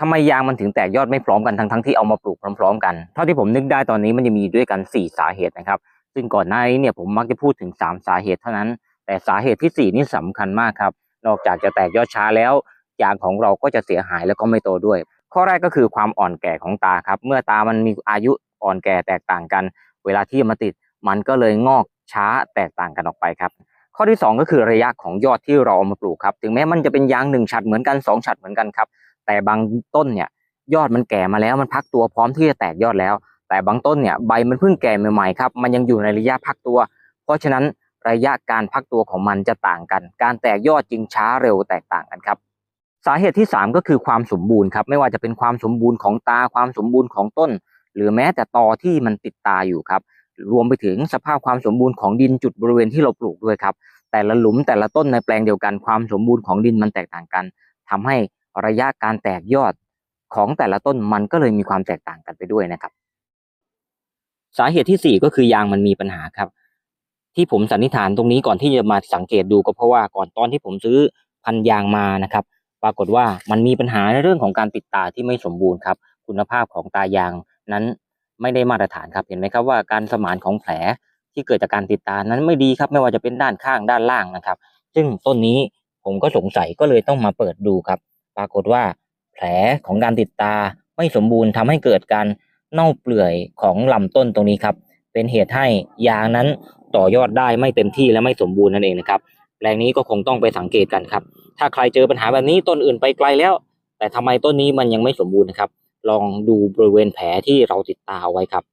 ทำไมยางมันถึงแตกยอดไม่พร้อมกันทั้งทั้งๆที่เอามาปลูกพร้อม ๆ กัน เท่าที่ผมนึกได้ตอนนี้มันจะมีด้วยกัน 4 สาเหตุนะครับ ซึ่งก่อนหน้านี้เนี่ยผมมักจะพูดถึง 3 สาเหตุเท่านั้น แต่สาเหตุที่ 4 นี่สำคัญมากครับ นอกจากจะแตกยอดช้าแล้วยางของเราก็จะเสียหายแล้วก็ไม่โตด้วย ข้อแรกก็คือความอ่อนแก่ของตาครับ เมื่อตามันมีอายุอ่อนแก่แตกต่างกัน เวลาที่มาติดมันก็เลยงอกช้าแตกต่างกันออกไปครับ ข้อที่ 2 ก็คือระยะของยอดที่เราเอามาปลูกครับ ถึงแม้มันจะเป็นยางหนึ่งฉัดเหมือนกันสองฉัดเหมือนกันครับ แต่บางต้นเนี่ยยอดมันแก่มาแล้วมันพักตัวพร้อมที่จะแตกยอดแล้ว แต่บางต้นเนี่ยใบมันเพิ่งแก่ใหม่ๆครับมันยังอยู่ในระยะพักตัว เพราะฉะนั้นระยะการพักตัวของมันจะต่างกัน การแตกยอดจึงช้าเร็วแตกต่างกันครับ สาเหตุที่ 3 ก็คือความสมบูรณ์ครับไม่ว่าจะเป็นความสมบูรณ์ของตาความสมบูรณ์ของต้น หรือแม้แต่ตอที่มันติดตาอยู่ครับ รวมไปถึงสภาพความสมบูรณ์ของดินจุดบริเวณที่เราปลูกด้วยครับ แต่ละหลุมแต่ละต้นในแปลงเดียวกันความสมบูรณ์ของดินมันแตกต่างกันทำให้ระยะการแตกยอดของแต่ละต้นมันก็เลยมีความแตกต่างกันไปด้วยนะครับ สาเหตุที่สี่ก็คือยางมันมีปัญหาครับ ที่ผมสันนิษฐานตรงนี้ก่อนที่จะมาสังเกตดูก็เพราะว่าก่อนตอนที่ผมซื้อพันยางมานะครับ ปรากฏว่ามันมีปัญหาในเรื่องของการติดตาที่ไม่สมบูรณ์ครับ คุณภาพของตายางนั้น ไม่ได้มาตรฐานครับเห็นไหมครับว่าการสมานของแผลที่เกิดจากการติดตานั้นไม่ดีครับไม่ว่าจะเป็นด้านข้างด้านล่างนะครับ ซึ่งต้นนี้ผมก็สงสัยก็เลยต้องมาเปิดดูครับ ปรากฏว่า แผลของการติดตาไม่สมบูรณ์ทำให้เกิดการเน่าเปื่อยของลำต้นตรงนี้ครับ เป็นเหตุให้ยางนั้นต่อยอดได้ไม่เต็มที่และไม่สมบูรณ์นั่นเองนะครับแปลงนี้ก็คงต้องไปสังเกตกันครับ ถ้าใครเจอปัญหาแบบนี้ต้นอื่นไปไกลแล้ว แต่ทำไมต้นนี้มันยังไม่สมบูรณ์นะครับ ลองดูบริเวณแผลที่เราติดตาเอาไว้ครับ